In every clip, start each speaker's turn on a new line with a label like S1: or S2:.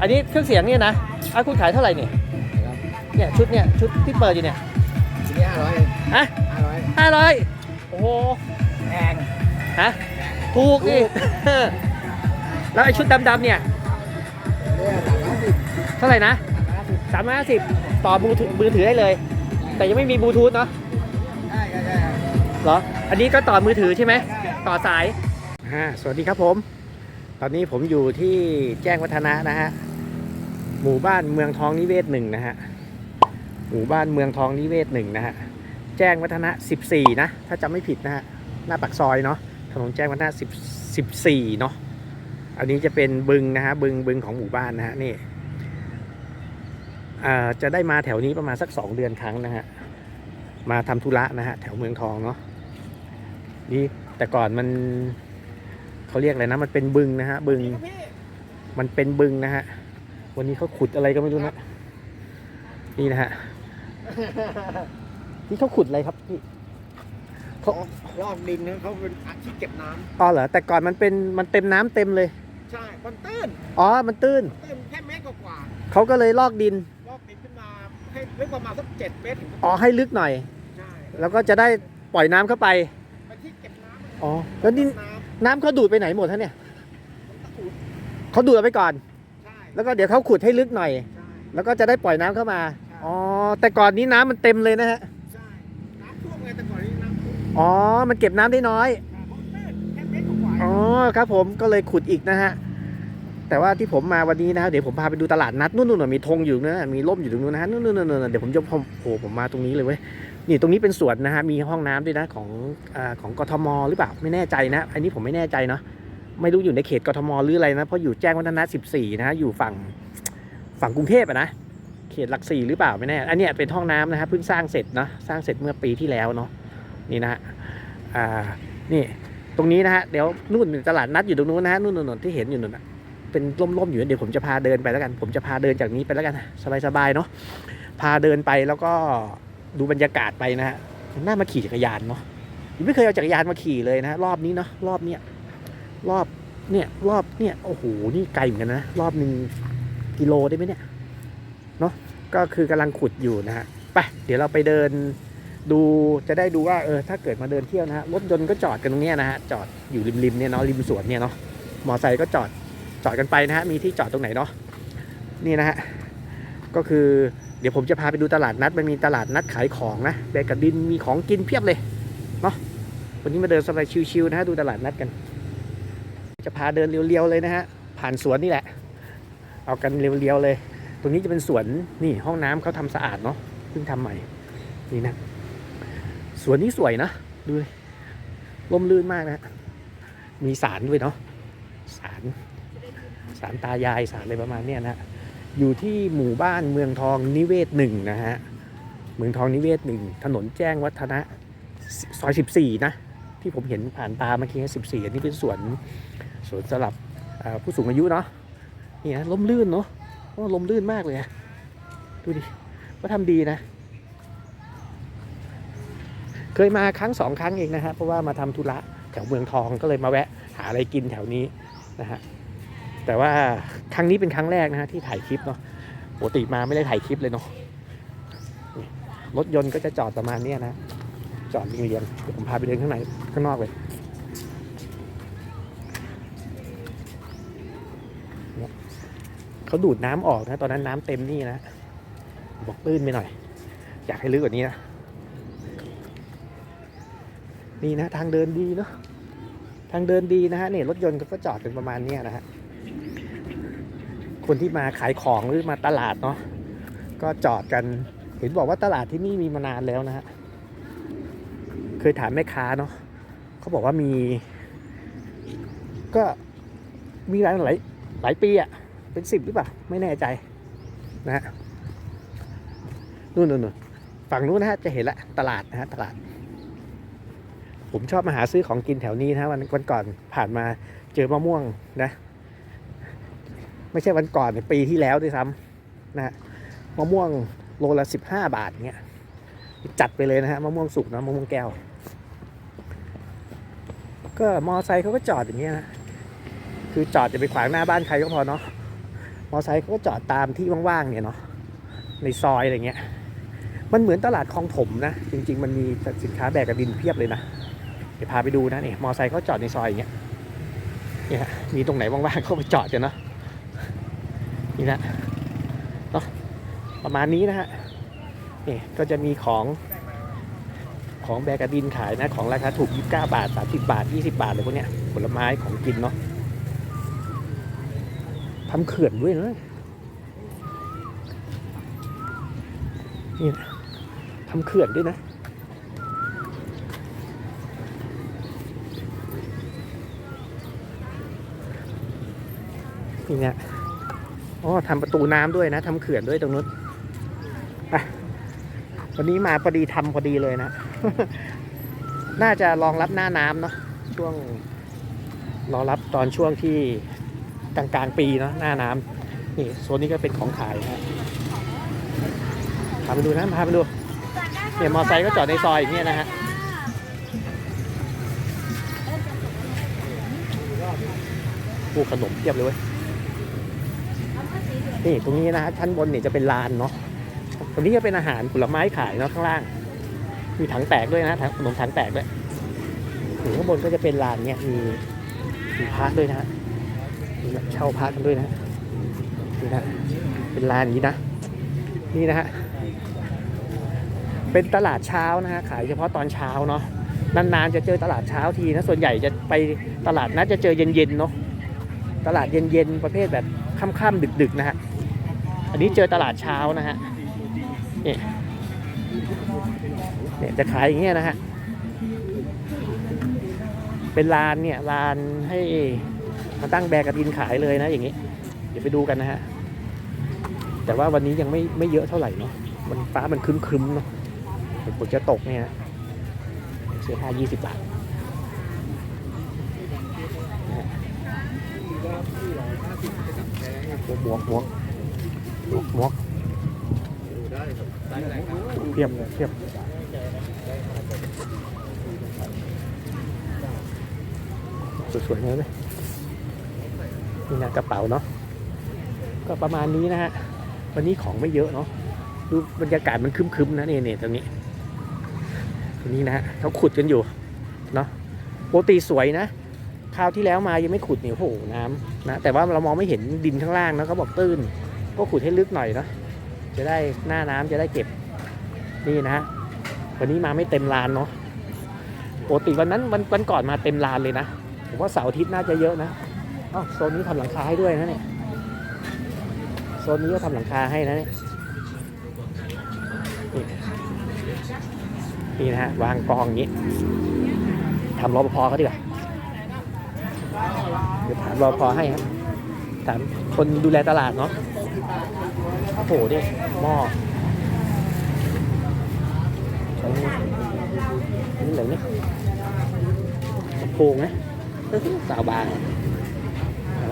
S1: อันนี้เครื่องเสียงเนี่ยนะอะคุณขายเท่าไหร่เนี่ย
S2: ครับ
S1: เนี่ยชุดเนี่ยชุดที่เปิดอยู่เนี่ย
S2: ทีนี้ห้าร้อย
S1: ฮะ
S2: ห้าร้อย
S1: ห้าร้อยโอ้โห
S2: แพง
S1: ฮะถูกอีกแล้วไอ้ชุดดำๆเนี่ย
S2: เนี่ยสามร้อยสิบ
S1: เท่าไหร่นะ
S2: สามร้อยสิบ
S1: สามร้อยห้าสิบต่อมือถือมือถือได้เลย แต่ยังไม่มีบลูทูธเนาะ
S2: ใช่ใช่ใช่
S1: เหรออันนี้ก็ต่อมือถือใช่ไหมต่อสายอ่าสวัสดีครับผม ตอนนี้ผมอยู่ที่แจ้งวัฒนะนะฮะ หมู่บ้านเมืองทองนิเวศหนึ่งนะฮะหมู่บ้านเมืองทองนิเวศหนึ่งนะฮะแจ้งวัฒนะ 14 นะ ถ้าจำไม่ผิดนะฮะหน้าปากซอยเนาะถนนแจ้งวัฒนะ10 14เนาะอันนี้จะเป็นบึงนะฮะบึงบึงของหมู่บ้านนะฮะนี่อ่าจะได้มาแถวนี้ประมาณสัก 2 เดือนครั้งนะฮะมาทำธุระนะฮะแถวเมืองทองเนาะนี่แต่ก่อนมันเขาเรียกอะไรนะมันเป็นบึงนะฮะบึงมันเป็นบึงนะฮะ วันนี้เขาขุดอะไรก็ไม่รู้นะ นี่นะฮะ นี่เขาขุดอะไรครับพี่เขา
S2: ลอกดินนะเขาเป็นอาชีพเก็บน้
S1: อ๋อเหรอ แต่ก่อนมันเป็นมันเต็มน้ำเต็มเลยำ
S2: ใช่ มันตื้น
S1: อ๋อ มันตื้น
S2: ตื้นแค่เมตรกว่า
S1: เขาก็เลยลอกดิน
S2: ๆลอกดินขึ้นมาให้ลึกประมาณสักเจ็ดเมตรถึง
S1: อ๋อ ให้ลึกหน่อย
S2: ใช่
S1: แล้วก็จะได้ปล่อยน้ำเข้าไป
S2: เป็นที่เก็บน้ำ
S1: อ๋อ แล้วนี่
S2: น้ำ
S1: น้ำเขาดูดไปไหนหมดฮะเนี่ย
S2: ตะกุด
S1: เขาดูดเอาไปก่อน
S2: ใช่
S1: แล้วก็เดี๋ยวเขาขุดให้ลึกหน่อย
S2: ใช่
S1: แล้วก็จะได้ปล่อยน้ำเข้ามา อ๋อ แต่ก่อนนี้น้ำมันเต็มเลยนะฮะ
S2: ใช่น้ำท่วมไงแต่ก่อนนี้น้ำท่วม
S1: อ๋อ มันเก็บน้ำได้น้อย
S2: เพราะตื้นแค่เมตรกว่าๆ
S1: อ๋อ ครับผม ก็เลยขุดอีกนะฮะ แต่ว่าที่ผมมาวันนี้นะฮะเดี๋ยวผมพาไปดูตลาดนัดนู่นๆนะมีธงอยู่นะ มีร่มอยู่ตรงนู้นนะฮะนู่นๆๆเดี๋ยวผมจะพโผล่ผมมาตรงนี้เลยเว้ย นี่ตรงนี้เป็นสวนนะฮะ มีห้องน้ำด้วยนะของอ่าของกทมหรือเปล่า ไม่แน่ใจนะ อันนี้ผมไม่แน่ใจเนาะ ไม่รู้อยู่ในเขตกทมหรืออะไรนะ เพราะอยู่แจ้งวัฒนะ 14 นะฮะอยู่ฝั่งฝั่งกรุงเทพอะนะ เขตหลักสี่หรือเปล่าไม่แน่ อันนี้เป็นห้องน้ำนะฮะเพิ่งสร้างเสร็จนะสร้างเสร็จเมื่อปีที่แล้วเนาะนี่นะฮะอ่านี่ตรงนี้นะฮะเดี๋ยวนู่นตลาดนัดอยู่ตรงนู้นนะฮะนู่นๆๆที่เห็นอยู่นู่นนเป็นร่มๆอยู่เดี๋ยวผมจะพาเดินไปแล้วกัน ผมจะพาเดินจากนี้ไปแล้วกันสบายๆเนาะพาเดินไปแล้วก็ดูบรรยากาศไปนะฮะน่ามาขี่จักรยานเนาะยังไม่เคยเอาจักรยานมาขี่เลยนะฮะรอบนี้เนาะรอบเนี้ย รอบเนี่ยรอบเนี่ยโอ้โหนี่ไกลเหมือนกันนะ รอบหนึ่งกิโลได้ไหมเนี่ยเนาะก็คือกำลังขุดอยู่นะฮะไปเดี๋ยวเราไปเดินดูจะได้ดูว่าเออถ้าเกิดมาเดินเที่ยวนะฮะรถยนต์ก็จอดกันตรงเนี้ยนะฮะจอดอยู่ริมๆเนี่ยเนาะริมสวนเนี่ยเนาะมอไซค์ก็จอดจอดกันไปนะฮะมีที่จอดตรงไหนเนาะนี่นะฮะก็คือเดี๋ยวผมจะพาไปดูตลาดนัดมันมีตลาดนัดขายของนะแบกกับดินมีของกินเพียบเลยเนาะวันนี้มาเดินสบายชิวๆนะฮะดูตลาดนัดกัน จะพาเดินเรียวๆเลยนะฮะ ผ่านสวนนี่แหละ เอากันเรียวๆเลย ตรงนี้จะเป็นสวนนี่ห้องน้ำเขาทำสะอาดเนาะเพิ่งทำใหม่ นี่นะสวนนี้สวยนะ ดูเลยร่มรื่นมากนะ มีสารด้วยเนาะสารสารตายายสารอะไรประมาณเนี้ยนะฮะอยู่ที่หมู่บ้านเมืองทองนิเวศหนึ่งนะฮะ เมืองทองนิเวศหนึ่งถนนแจ้งวัฒนะซอย 14 นะ ที่ผมเห็นผ่านตาเมื่อกี้14อันนี้เป็นสวน สวนสำหรับผู้สูงอายุเนาะนี่นะลมลื่นเนาะโอ้ลมลื่นมากเลยดูดิว่าทำดีนะ เคยมาครั้งสองครั้งเองนะฮะเพราะว่ามาทำธุระแถวเมืองทองก็เลยมาแวะหาอะไรกินแถวนี้นะฮะแต่ว่าครั้งนี้เป็นครั้งแรกนะฮะที่ถ่ายคลิปเนาะปกติมาไม่ได้ถ่ายคลิปเลยเนาะรถยนต์ก็จะจอดประมาณนี้นะ จอดเรียงๆเดี๋ยวผมพาไปเดินข้างในข้างนอกเลย เขาดูดน้ำออกนะ ตอนนั้นน้ำเต็มนี่นะ บอกตื้นไปหน่อย อยากให้ลึกกว่านี้นะ นี่นะ ทางเดินดีเนาะ ทางเดินดีนะฮะเนี่ยรถยนต์ก็จอดกันประมาณเนี้ยนะฮะ คนที่มาขายของหรือมาตลาดเนาะ ก็จอดกัน เห็นบอกว่าตลาดที่นี่มีมานานแล้วนะฮะ เคยถามแม่ค้าเนาะเขาบอกว่ามี ก็มีร้านหลายหลายปีอะ เป็นสิบหรือเปล่า ไม่แน่ใจนะฮะนู่นนู่นฝั่งนู้นนะฮะจะเห็นละตลาดนะฮะตลาด ผมชอบมาหาซื้อของกินแถวนี้นะวันวันก่อนผ่านมาเจอมะม่วงนะ ไม่ใช่วันก่อนปีที่แล้วด้วยซ้ำนะฮะมะม่วงโลละสิบห้าบาทเงี้ยจัดไปเลยนะฮะมะม่วงสุกนะมะม่วงแก้ว ก็มอไซค์เขาก็จอดอย่างเงี้ยนะคือจอดจะไปขวางหน้าบ้านใครก็พอเนาะ มอไซค์เขาก็จอดตามที่ว่างๆเนี่ยเนาะในซอยอะไรเงี้ยมันเหมือนตลาดคลองถมนะจริง ๆ มันมีสินค้าแบกกระดินเพียบเลยนะเดี๋ยวพาไปดูนะเนี่ยมอไซค์เขาจอดในซอยอย่างเงี้ยเนี่ยมีตรงไหนว่างๆเขาไปจอดกันเนาะนี่นะเนาะประมาณนี้นะฮะนี่ก็จะมีของของแบกกระดินขายนะของราคาถูก 29 บาท 30 บาท 20 บาทเลยพวกเนี้ยผลไม้ของกินเนาะ ทำเขื่อนด้วยนะนี่นะทำเขื่อนด้วยนะ นี่เนี่ยอ๋อทำประตูน้ำด้วยนะทำเขื่อนด้วยตรงนู้นอะวันนี้มาพอดีทำพอดีเลยนะ น่าจะรองรับหน้าน้ำเนาะช่วงรอรับตอนช่วงที่ กลางๆปีเนาะหน้าน้ำนี่โซนนี้ก็เป็นของขายนะพาไปดูนะพาไปดูเนี่ยมอไซค์ก็จอดในซอยอย่างเงี้ยนะฮะผู้ขนมเทียบเลยเว้ยนี่ตรงนี้นะฮะชั้นบนเนี่ยจะเป็นลานเนาะตรงนี้ก็เป็นอาหารผลไม้ขายเนาะข้างล่าง มีถังแตกด้วยนะถังขนมถังแตกด้วยถึงข้างบนก็จะเป็นลานเนี่ยมีมีพระด้วยนะฮะ เช่าพระกันด้วยนะนี่นะเป็นลานนี้นะ นี่นะฮะเป็นตลาดเช้านะฮะขายเฉพาะตอนเช้าเนาะนานๆจะเจอตลาดเช้าทีนะส่วนใหญ่จะไปตลาดนัดจะเจอเย็นๆเนาะตลาดเย็นๆประเภทแบบค่ำๆดึกๆนะฮะอันนี้เจอตลาดเช้านะฮะเนี่ยเนี่ยจะขายอย่างเงี้ยนะฮะเป็นลานเนี่ยลานให้ มาตั้งแบกกระดินขายเลยนะอย่างนี้ เดี๋ยวไปดูกันนะฮะ แต่ว่าวันนี้ยังไม่ไม่เยอะเท่าไหร่เนาะมันฟ้ามันครึ้มๆเนาะฝนจะตกเนี่ยเสื้อผ้า20 บาทฮะหมวกหมวกหมวกหมวกเพียบเพียบสวยๆเลย นี่นะกระเป๋าเนาะก็ประมาณนี้นะฮะวันนี้ของไม่เยอะเนาะดูบรรยากาศมันคึมๆนะเนี่ยเนี่ยตรงนี้ตรงนี้นะฮะเขาขุดกันอยู่เนาะปกติสวยนะคราวที่แล้วมายังไม่ขุดเนี่ยโหน้ำนะแต่ว่าเรามองไม่เห็นดินข้างล่างนะเขาบอกตื้น ก็ขุดให้ลึกหน่อยเนาะจะได้หน้าน้ำจะได้เก็บนี่นะฮะวันนี้มาไม่เต็มลานเนาะปกติวันนั้นวันวันก่อนมาเต็มลานเลยนะผมว่าเสาร์อาทิตย์น่าจะเยอะนะ อ๋อโซนนี้ทำหลังคาให้ด้วยนะเนี่ยโซนนี้ก็ทำหลังคาให้นะเนี่ยนี่นะฮะวางกองอย่างนี้ทำรอปภเขาดีกว่าเดี๋ยวถามรปภให้ครับถามคนดูแลตลาดเนาะโอ้โหเนี่ยหม้อนี่อะไรเนี่ยโปรงนะเออสาวบาง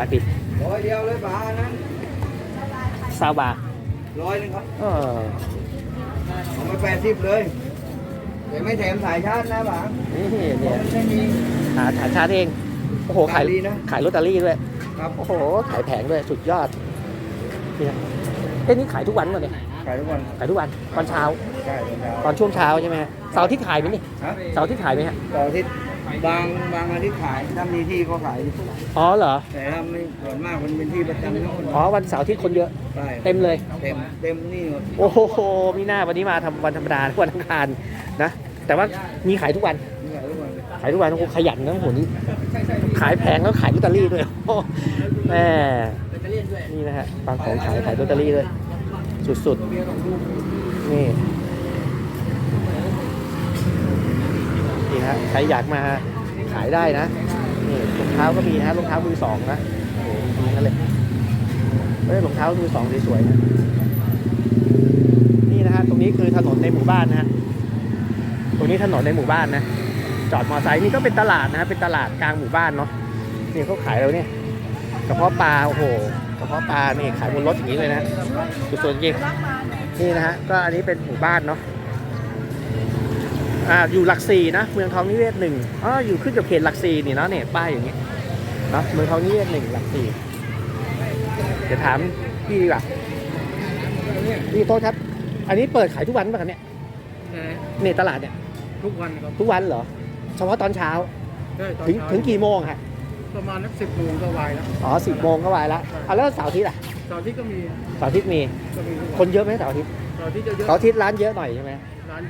S1: รักดี
S2: ร้อยเดียวเลยป๋าอันนั้น
S1: สาวบาง
S2: ร้อยหนึงครับ
S1: เออ
S2: เอาไปแปดสิบเลยเดี๋ยวไม่แถมสายชาร์จนะป๋า
S1: นี่เนี่ย
S2: ไม่มี
S1: หาหาชาร์จเอง โอ้โหขาย
S2: ดีนะ
S1: ขายลอตเตอรี่ด้วย
S2: ครับ
S1: โอ้โห ขายแผงด้วย สุดยอดเนี่ยเอ้นี่ขายทุกวันป่ะเนี่ย
S2: ขายทุกวัน
S1: ขายทุกวัน ตอนเช้า
S2: ใช่ตอนเช้า
S1: ตอนช่วงเช้าใช่ไหมฮะเสาร์อาที่ขายไหมนี่
S2: ฮะ
S1: เสาร์อาที่ขายไหมฮะ
S2: ต่ออาทิตย์ บางบางอาทิตย์ขายถ้ามีที่ก็ขาย
S1: อ๋อเหรอ
S2: แต่ถ้าไม่ส่วนมากมันเป็นที่ประจำทั้งหมด
S1: อ๋อวันเสาร์อาที่คนเยอะ
S2: ใช่
S1: เต็มเลย
S2: เต็มเต็มนี่หมด
S1: โอ้โหมีหน้าวันนี้มาทำวันธรรมดาวันอังคารนะ แต่ว่ามีขายทุกวัน
S2: นี่ขายทุกวัน
S1: ขายทุกวันโอ้โหขยันนะโอ้โหนี่ขายแพงแล้วขายลอตเตอรี่ด้วยโอ้โหแหมนี่นะฮะบางของขายขายลอตเตอรี่ด้วย สุดๆ นี่ ฮะใครอยากมาขายได้นะนี่รองเท้าก็มีนะรองเท้ามือสองนะโอ้โหดีนั่นเลยเฮ้ยรองเท้ามือสองสวยๆนะนี่นะฮะตรงนี้คือถนนในหมู่บ้านนะฮะตรงนี้ถนนในหมู่บ้านนะจอดมอไซค์นี่ก็เป็นตลาดนะฮะเป็นตลาดกลางหมู่บ้านเนาะนี่เขาขายแล้วเนี่ยกระเพาะปลาโอ้โหกระเพาะปลานี่ขายบนรถอย่างนี้เลยนะสุดๆจริงนี่นะฮะก็อันนี้เป็นหมู่บ้านเนาะ อ่าอยู่หลักสี่นะ เมืองทองนิเวศหนึ่งอ๋ออยู่ขึ้นกับเขตหลักสี่นี่เนาะเนี่ยป้ายอย่างเงี้ยเนาะเมืองทองนิเวศหนึ่งหลักสี่เดี๋ยวถามพี่ดีกว่าพี่โทษครับ อันนี้เปิดขายทุกวันป่ะครับเนี่ยเนี่ยตลาดเนี่ย
S3: ทุกวันครับ
S1: ทุกวันเหรอ เฉพาะตอนเช้า
S3: ใช่ตอน
S1: ถึง
S3: เช้า
S1: ถึงกี่โมงฮะ
S3: ประมาณนักสิบโมงก็วายแล้ว
S1: อ๋อสิบโมงก็วายแล้วอะแล้วเสาร์อาทิตย์อะ
S3: ตอนที่ก็มี
S1: เสาร์อาทิตย์มี
S3: ก็มีทุก
S1: ค
S3: วัน
S1: นเยอะไหมเสาร์อาทิตย์
S3: ตอนที่จะเยอะ
S1: เสาร์อาทิตย์ร้านเยอะหน่อยใช่ไหม
S3: ร้านเย
S1: อ๋
S3: อะ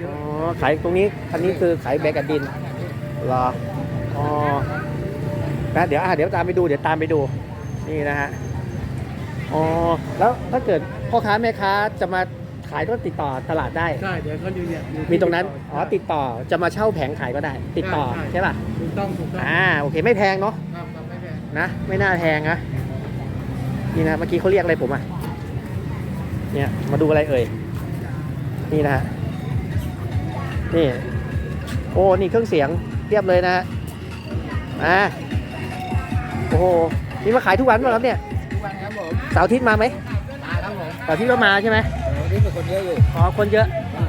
S1: อขายตรงนี้อันนี้คือขายแบกกับดินเหรออ๋อนะเดี๋ยวอะเดี๋ยวตามไปดูเดี๋ยวตามไปดูนี่นะฮะอ๋อแล้วถ้าเกิดพ่อค้าแม่ค้าจะมาขายก็ติดต่อตลาดได้
S3: ใช่ เดี๋ยวเขาอยู่เนี่ยอยู่
S1: มีตรงนั้น
S3: ที่
S1: อ๋อ ติดต่อ จะมาเช่าแผงขายก็ได้ ติดต่อ
S3: ใช่
S1: ใช่ป่ะ
S3: ถูกต้องถูกต้อง
S1: อ่า โอเค ไม่แพงเนาะ
S3: ครับครับไม่แพง
S1: นะ ไม่น่าแพงนะ นี่นะ เมื่อกี้เขาเรียกอะไรผมอะ เนี่ย มาดูอะไรเอ่ย นี่นะฮะ นี่ โอ้ นี่เครื่องเสียงเทียบเลยนะฮะอ่าโอ้โห นี่มาขายทุกวันป่ะครับเนี่ย
S2: ทุกวันครับผม
S1: เสาร์อาทิตย์มาไหม
S2: มาครับผม
S1: เสาร์อาทิตย์ก็มาใช่ไหม
S2: เดี๋ยวนี้เป็นคนเยอะอยู่
S1: อ๋อ คนเยอะ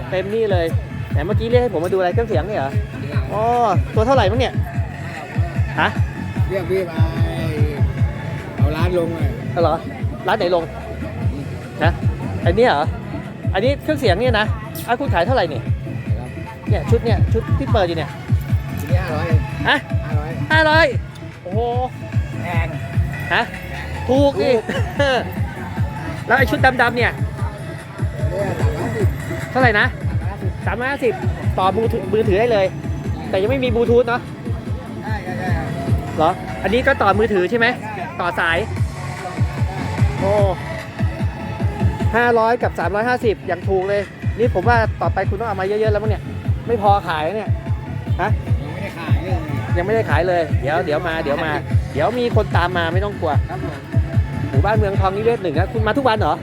S1: เต็มนี่เลยแต่เมื่อกี้เรียกให้ผมมาดูอะไรเครื่องเสียงเนี่ยเหรอ อ๋อ ตัวเท่าไหร่มั้งเนี่ย ฮะ
S2: เรียกพี่มาเอาร้านลงเลย
S1: เหรอ ร้านไหนลง นะ อันนี้เหรอ อันนี้เครื่องเสียงเนี่ยนะอะคุณขายเท่าไหร่เนี่ย
S2: ครับ
S1: เนี่ยชุดเนี่ยชุดที่เปิดอยู่เนี่ย
S2: ทีนี้ห้าร้อย
S1: ฮะ
S2: ห้าร้อย
S1: ห้าร้อยโอ้โห
S2: แพง
S1: ฮะถูกอีกแล้วไอ้ชุดดำๆเนี่ย
S2: เนี่ยสามร้อยสิบ
S1: เท่าไหร่นะ
S2: สามร้อยสิบ
S1: สามร้อยห้าสิบต่อบลูทูธมือถือได้เลย แต่ยังไม่มีบลูทูธเนาะ
S2: ใช่ใช่ใช่ครับ
S1: เหรออันนี้ก็ต่อมือถือใช่ไหมต่อสายโอ้ห้าร้อยกับสามร้อยห้าสิบอย่างถูกเลย นี่ผมว่าต่อไปคุณต้องเอามาเยอะๆแล้วมั้งเนี่ย ไม่พอขายเนี่ยฮะ
S2: ยังไม่ได้ขายเลย
S1: ยังไม่ได้ขายเลย เดี๋ยวเดี๋ยวมาเดี๋ยวมา เดี๋ยวมีคนตามมาไม่ต้องกลัว
S2: ครับผม
S1: หมู่บ้านเมืองทองนี่เลขหนึ่งนะคุณมาทุกวันเหรอ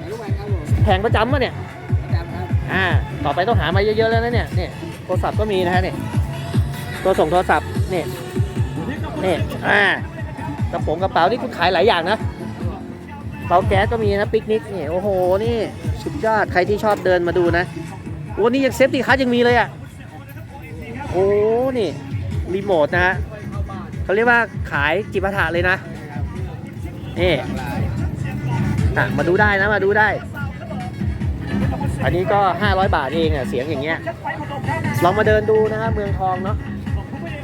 S2: มาทุกวันครับผม
S1: แผงประจำปะเนี่ย
S2: ประจำครับ
S1: อ่าต่อไปต้องหามาเยอะๆแล้วนะเนี่ยเนี่ยโทรศัพท์ก็มีนะฮะเนี่ยตัวส่งโทรศัพท์เนี่ยเนี่ยอ่ากระโปรงกระเป๋านี่คุณขายหลายอย่างนะเตาแก๊สก็มีนะปิกนิกเนี่ยโอ้โหนี่สุดยอดใครที่ชอบเดินมาดูนะ โอ้นี่ยังเซฟตี้คัทยังมีเลยอะโอ้นี่รีโมทนะฮะเขาเรียกว่าขายจิปาถะเลยนะนี่อะมาดูได้นะมาดูได้ อันนี้ก็ 500 บาทเองอะเสียงอย่างเงี้ยลองมาเดินดูนะฮะเมืองทองเนาะ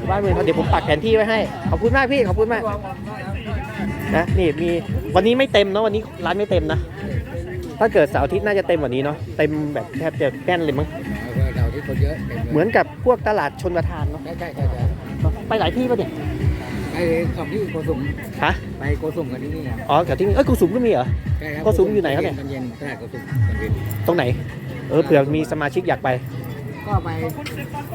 S1: บ้านเมืองทองเดี๋ยวผมปักแผนที่ไว้ให้ ขอบคุณมากพี่ขอบคุณมากนะนี่มีวันนี้ไม่เต็มเนาะวันนี้ร้านไม่เต็มนะ ถ้าเกิดเสาร์อาทิตย์น่าจะเต็มกว่านี้เนาะเต็มแบบแทบจะแน่นเลยมั้ง
S2: เราที่คนเยอะต็ลย
S1: เหมือนกับพวกตลาดชนประทานเนาะ
S2: ใช่ใช่ใช่ใช่
S1: ไปหลายที่ปะเนี่ย
S2: ไปสองที่โกสุม
S1: ฮะ
S2: ไปโกสุมกันที่นี่ครับ
S1: อ๋อแถวที่นี่เอ้ยกุสุมก็มีเหรอ
S2: ใช่ครับ
S1: โกสุมอยู่ไหนครับเนี่ย
S2: ตอนเย็นตลาดโกสุมตอนเย็น
S1: ตรงไหน เออเผื่อมีสมาชิกอยากไป
S2: ก็ไป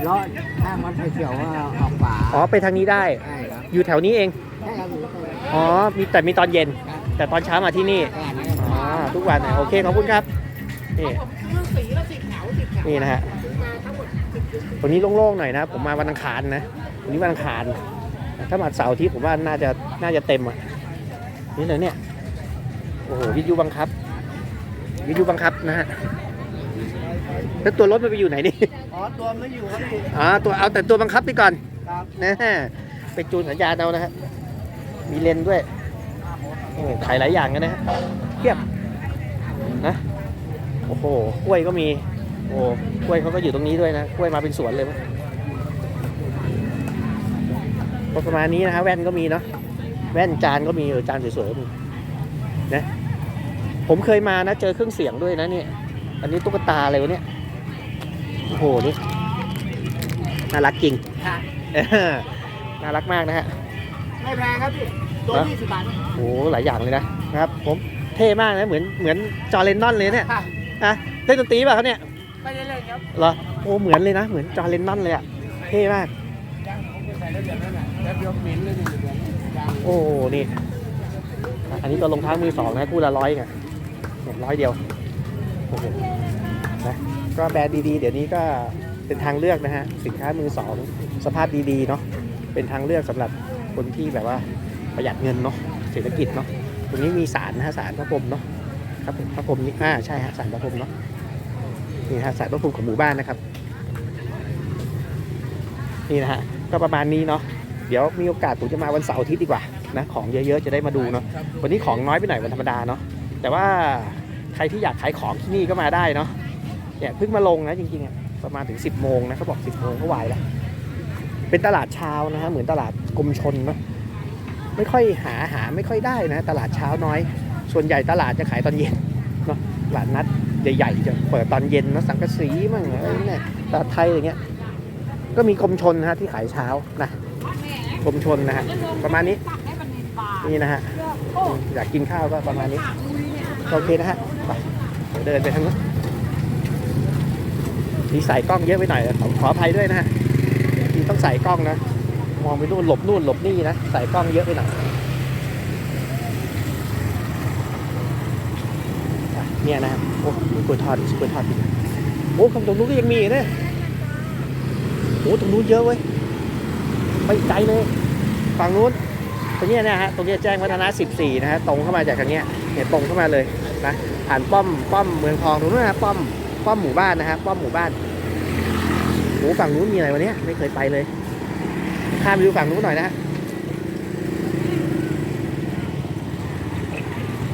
S2: เลาะข้างวัดไผ่เขียวว่าออกป่า
S1: อ๋อไปทางนี้ได้
S2: ใช่ครับ
S1: อยู่แถวนี้เอง
S2: ใช่ครับอยู่ใกล้
S1: อ๋อมีแต่มีตอนเย็น
S2: ครับ
S1: แต่ตอนเช้ามาที่นี่
S2: ตลาดนี้
S1: อ๋อ ทุกวันนะโอเคขอบคุณครับนี่นี่นะฮะวันนี้โล่งๆหน่อยนะ ผมมาวันอังคารนะวันนี้วันอังคาร ถ้ามาเสาร์อาทิตย์ผมว่าน่าจะน่าจะเต็มอะนี่เลยเนี่ยโอ้โหวิทยุบังคับ วิทยุบังคับนะฮะแล้วตัวรถมันไปอยู่ไหนนี่
S2: อ๋อตัวไม่อยู่ครับพี่
S1: อ๋อตัวเอาแต่ตัวบังคับไปก่อน
S2: ครับ
S1: นะฮะไปจูนสัญญาณเอานะฮะมีเลนส์ด้วยโอ้ขายหลายอย่างกันนะฮะเทียบ นะโอ้โหกล้วยก็มีโอ้กล้วยเขาก็อยู่ตรงนี้ด้วยนะกล้วยมาเป็นสวนเลยมั้งก็ประมาณนี้นะฮะแว่นก็มีเนาะแว่นจานก็มีเออจานสวยๆก็มีนะผมเคยมานะเจอเครื่องเสียงด้วยนะเนี่ยอันนี้ตุ๊กตาอะไรวะเนี่ยโอ้โหนี่น่ารักจริง
S2: ค่ะ
S1: เออน่ารักมากนะฮะ
S2: ไม่แพงครับพี่ตัว
S1: ฮะ
S2: ยี่สิบบาท
S1: โอ้โหหลายอย่างเลยนะนะครับผม เท่มากนะเหมือนเหมือนจอร์เลนนอนเลยเนี่ย
S2: ค่ะ
S1: นะเล่นดนตรีป่ะครับเนี่ย
S2: ไม่ได้เล่นครับ
S1: เหรอโอ้เหมือนเลยนะเหมือนจอร์เลนนอนเลยอะเท่มาก
S2: ยังผมไปใส่แล้วเดี๋ยวนั้นน่ะแล้วเดี๋ยวเหม็นเลยนี่เดี๋ยวยัง
S1: โอ้นี่อันนี้ก็รองเท้ามือสองนะคู่ละร้อยไงเนี่ยร้อยเดียวโอ้โหนะก็แบรนด์ดีๆ เดี๋ยวนี้ก็เป็นทางเลือกนะฮะสินค้ามือสองสภาพดีๆเนาะเป็นทางเลือกสำหรับคนที่แบบว่าประหยัดเงินเนาะเศรษฐกิจเนาะ ตรงนี้มีสารนะฮะสารพระพรหมเนาะครับผมพระพรหมนี่อ่าใช่ฮะสารพระพรหมเนาะนี่ฮะสารพระพรหมของหมู่บ้านนะครับ นี่นะฮะก็ประมาณนี้เนาะเดี๋ยวมีโอกาสผมจะมาวันเสาร์อาทิตย์ดีกว่านะของเยอะๆจะได้มาดูเนาะวันนี้ของน้อยไปหน่อยวันธรรมดาเนาะแต่ว่าใครที่อยากขายของที่นี่ก็มาได้เนาะเนี่ยเพิ่งมาลงนะจริงๆประมาณถึง 10โมงนะเขาบอก 10โมงก็วายแล้วเป็นตลาดเช้านะฮะเหมือนตลาดกรมชนเนาะ ไม่ค่อยหาหาไม่ค่อยได้นะ ตลาดเช้าน้อย ส่วนใหญ่ตลาดจะขายตอนเย็นเนาะตลาดนัดใหญ่ๆจะเปิดตอนเย็นเนะสังกะสีมั่งอะไรเนี่ยตลาดไทยอย่างเงี้ยก็มีกรมชนนะฮะที่ขายเช้านะกรมชนนะฮะประมาณนี้นี่นะฮะอยากกินข้าวก็ประมาณนี้โอเคนะฮะไปเดินไปทางนู้นมีสายกล้องเยอะไปหน่อยขอขออภัยด้วยนะฮะต้องใส่กล้องนะ มองไปนู่นหลบนู่นหลบนี่นะ ใส่กล้องเยอะไปหน่อยเนี่ยนะฮะโอ้มีกล้วยทอดอีกกล้วยทอดอีกโอ้คำตรงนู้นก็ยังมีอีกนะโอ้ตรงนู้นเยอะเว้ยไปไกลเลยฝั่งนู้นตรงนี้นะฮะตรงนี้แจ้งวัฒนะ 14 นะฮะตรงเข้ามาจากทางเนี้ยเนี่ยตรงเข้ามาเลยนะผ่านป้อมป้อมเมืองทองตรงนู้นนะป้อมป้อมหมู่บ้านนะฮะป้อมหมู่บ้านโอ้ฝั่งนู้นมีอะไรวะเนี้ยไม่เคยไปเลย ข้ามไปดูฝั่งนู้นหน่อยนะฮะ